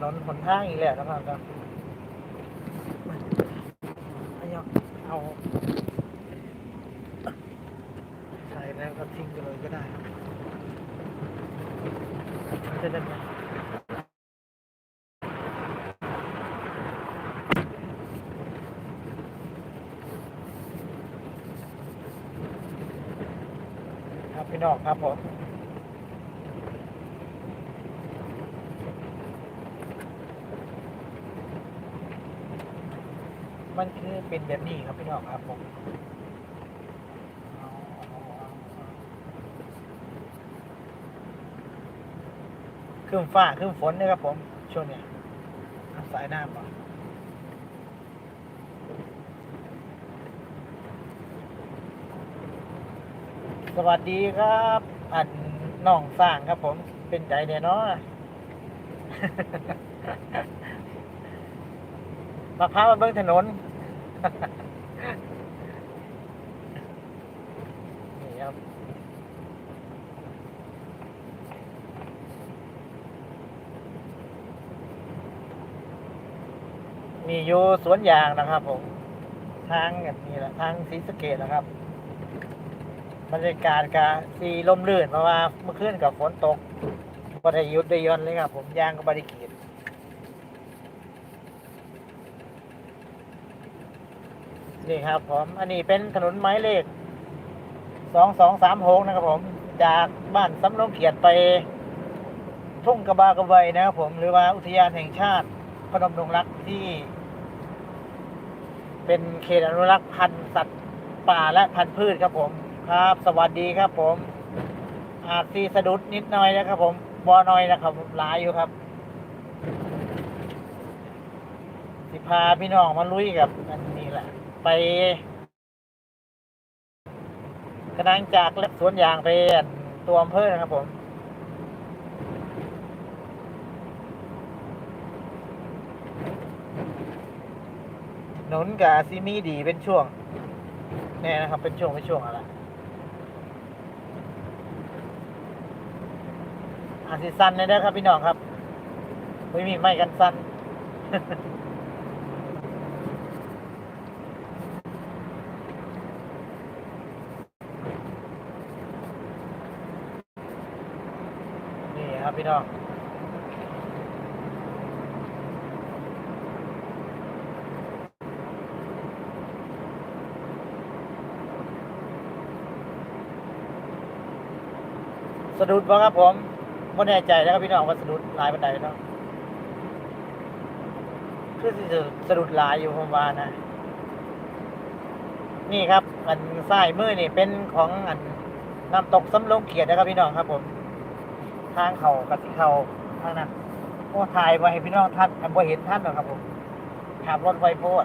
นอนหนทางอีกแล้วนะครับครับเอาเอาใส่แล้วก็ทิ้งไปเลยก็ได้จะได้ไหมครับพี่น้องครับผม มันคือเป็นแบบนี้ครับพี่น้องครับผมครึ่งฟ้าครึ่งฝนนี่ยครับผมช่วงเนี้ยสายน้ำอะสวัสดีครับ อันน้องสร้างครับผมเป็นใจเนี่ยเนาะมาพามาเบิ้งถนน นี่ครับมีอยู่สวนยางนะครับผม ทางแบบนี้แหละทางศรีสเกดนะครับบรรยากาศกะสีลมลื่นเพราะว่าเมื่อคืนกับฝนตกบริยุทธ์ได้ยอนเลยครับผมยางก็บริกีด นี่ครับผม อันนี้เป็นถนนไม้เลขสองสองสามหกนะครับผม จากบ้านสำโรงเขียดไปทุ่งกระบากระไวนะครับผม หรือว่าอุทยานแห่งชาติพนมดงรักที่ เป็นเขตอนุรักษ์พันธุ์สัตว์ป่าและพันธุ์พืชครับผม ครับ สวัสดีครับผม อาจซีสะดุดนิดหน่อยนะครับผมบอน้อยนะครับหลายอยู่ครับสิพาพี่น้องมาลุยกับอัน ไปกระนังจากเล็บสวนยางไปอันตัวอำเภอนะครับผมหนุนกับซีมีดีเป็นช่วงแน่นะครับ เป็นช่วงเป็นช่วงอะไรอาจสิสั้นเลยนะครับพี่น้องครับไม่มีไม่กันสั้น นี่ครับ พี่น้องสะดุดบ่ครับผมไม่แน่ใจแล้วครับพี่น้องว่าสะดุดลายบันไดเนาะคือสิสะดุดลายอยู่ผมว่านะ นี่ครับ อันซ้ายมือนี่เป็นของอันน้ำตกสำโรงเขียดนะครับพี่น้องครับผม ทางเขากับที่เขาทางนั้นโอ้ถ่ายไว้ให้พี่น้องท่านอันบ่เห็นท่านหรอกครับผมขับรถไวโพด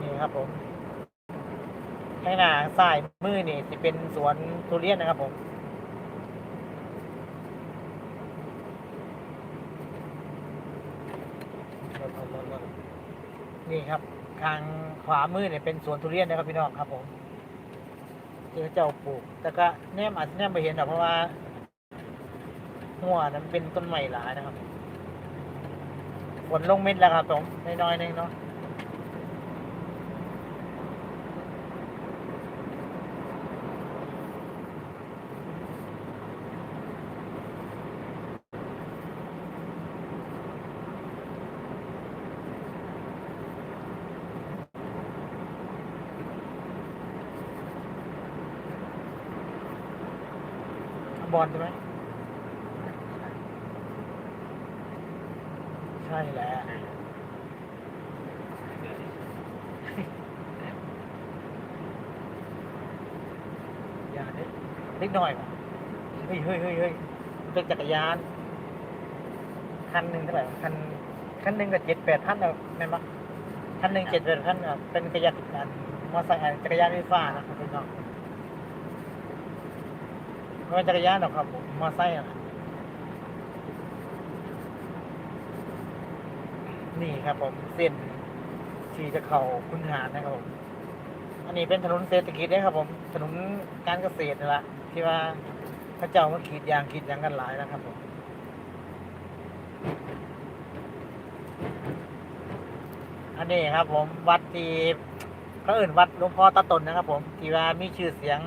นี่ครับผม ข้างหน้าซ้ายมือนี่จะเป็นสวนทุเรียนนะครับผมนี่ครับ ทางขวามือเนี่ยเป็นสวนทุเรียนนะครับพี่น้องครับผมที่เขาเจ้าปลูก แต่ก็แนมอาจจะแนมไปเห็นหรอกเพราะว่า หัวนั้นเป็นต้นใหม่หลายนะครับ ฝนลงเม็ดแล้วครับผมน้อยๆนึงเนาะ บอลใช่ไหมใช่แหละอย่าเด็กเล็กหน่อยเฮ้ยเฮ้ยเฮ้ยเฮ้ยเป็นจักรยาน คันหนึ่งเท่าไหร่คันคันหนึ่งก็เจ็ดแปดพันเอาแม่นปะคันหนึ่งเจ็ดแปดพันอะเป็นจักรยานมอเตอร์ไซค์จักรยานไฟฟ้านะครับพี่น้อง ไม่เป็นจักรยานหรอกครับผมมอไซค์อะนี่ครับผมเส้นที่จะเข้าคุณหารนะครับผม อันนี้เป็นถนนเศรษฐกิจนะครับผม ถนนการเกษตรนี่แหละที่ว่าพระเจ้ามาขีดยางขีดยางกันหลายนะครับผมอันนี้ครับผมวัดที่เขาเอื่นวัดหลวงพ่อตาตนนะครับผม ที่ว่ามีชื่อเสียง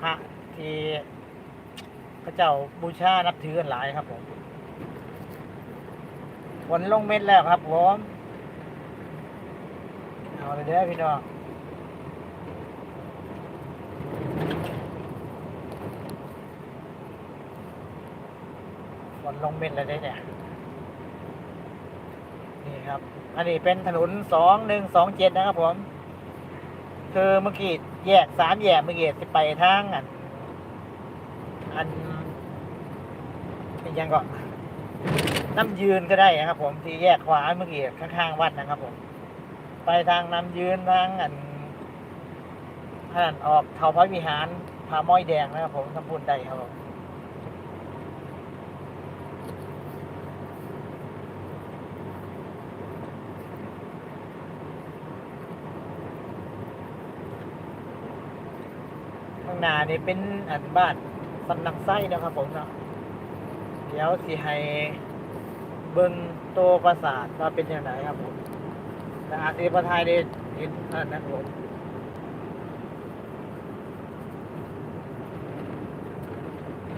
พระที่พระเจ้าบูชานับถือกันหลายครับผมฝนลงเม็ดแล้วครับผมเอาเลยเด้อพี่น้องฝนลงเม็ดแล้วเด้เนี่ยนี่ครับ อันนี้เป็นถนนสองหนึ่งสองเจ็ดนะครับผม คือเมื่อกี้แยกสามแยกเมื่อกี้จะไปทางอันอันเป็นยังก่อนน้ำยืนก็ได้นะครับ ผมที่แยกขวาเมื่อกี้ข้างๆวัดนะครับ ผม ไปทางน้ำยืนทางอันอันออกเขาพระวิหารผาม้อยแดงนะครับ ผมทำบุญได้ครับผม หน้านี่เป็นอันบ้านสำนักไส้นะครับผมเนาะเดี๋ยวสิให้เบิ่งโตวปราสาทว่าเป็นยังไงครับผมแต่อาทิประทายได้เห็นอันนั้นผม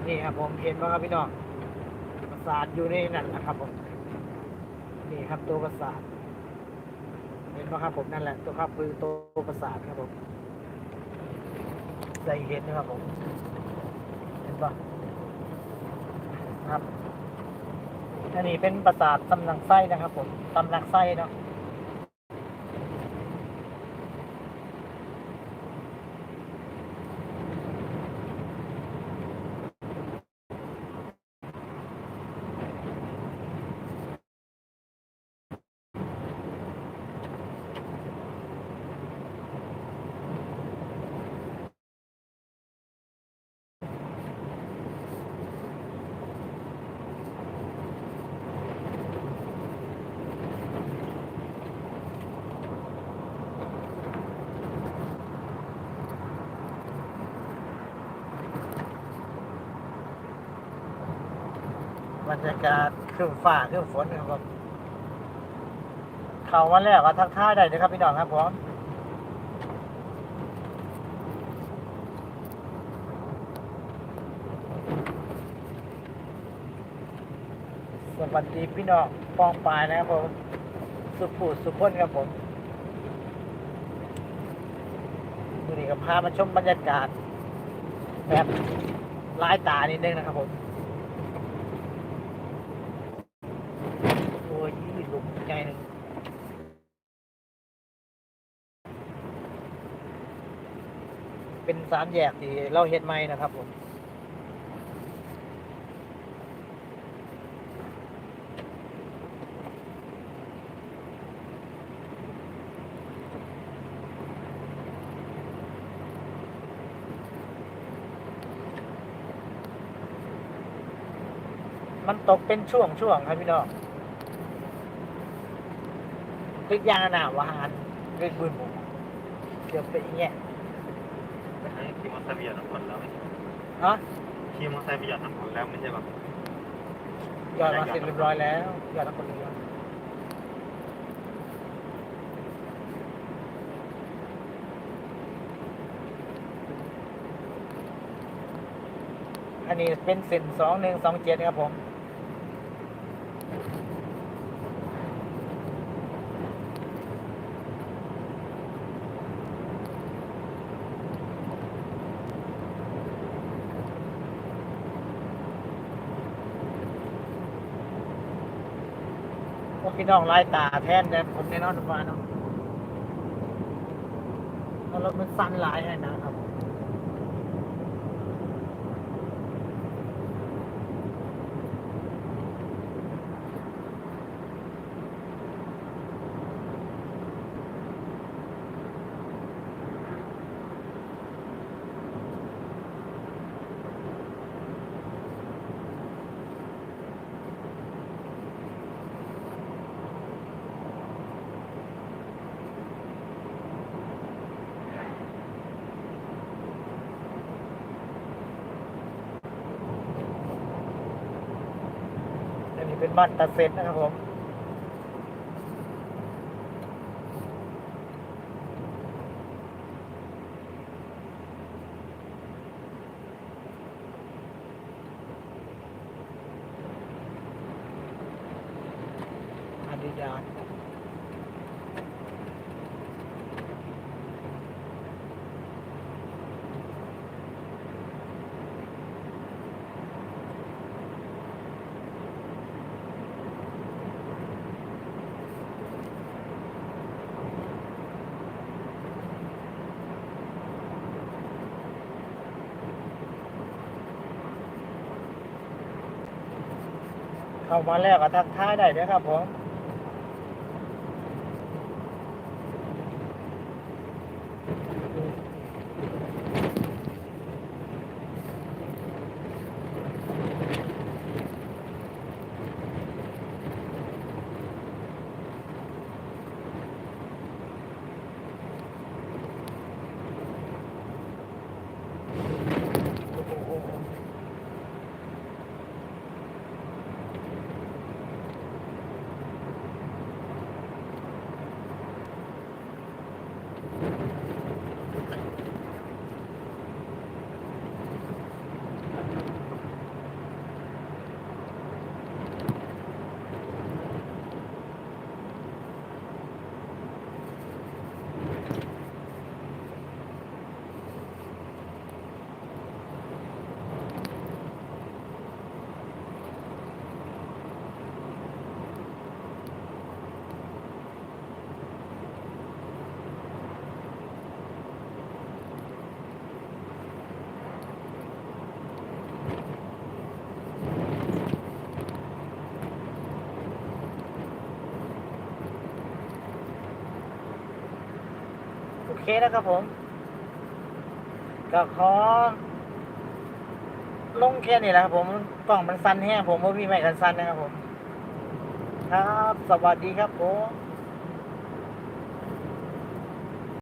นี่ครับผมเห็นว่าครับพี่น้องปราสาทอยู่ในนั่นนะครับผมนี่ครับตัวปราสาทเห็นไหมครับผมนั่นแหละตัวครับคือตัวปราสาทครับผม ใจเห็นนะครับผม เห็นปะครับ อันนี้เป็นปราสาทตำหนักไส้นะครับผมตำหนักไส้เนาะ บ รรยากาศครึ่งฟ้าครึ่งฝนครับผมเข้ามาแล้วก็ทักทายได้เลยครับพี่น้องครับผมสวัสดีพี่น้องปองปลายนะครับผม สุภูสุพนครับผมดูนี่ก็พามาชมบรรยากาศแบบลายตานิดนึงนะครับผม โอ้ยยืดลงใจหนึ่ง เป็นสามแยกที่เราเห็นไหมนะครับผมมันตกเป็นช่วงช่วงๆครับพี่น้องตึกยางหนาวหารเรื่องบืนผมเกือบเป็นอย่างเงี้ย มอเตอร์ไซค์ประหยอดน้ำฝนแล้วไม่ใช่ฮะขี่มอเตอร์ไซค์ประหยอดน้ำฝนแล้วไม่ใช่แบบหยอดมาเสร็จเรียบร้อยแล้วหยอดน้ำฝนเรียบร้อยอันนี้เป็นเส้นสองหนึ่งสองเจ็ดครับผม พี่น้องลายตาแทนแต่ผมแน่นอนว่าเนาะเราเรถมันสั้นหลายให้นะครับ เป็นบ้านตาเซ็ตนะครับผม อาดิดาส เข้ามาแล้วก็ทักทายได้ด้วยครับผม เคนะครับผม ก็ขอ ลงแค่นี้แหละครับผมกล่องมันสั้นแห้งผมว่ามีไม่กันสั้นนะครับผม ครับ สวัสดีครับผม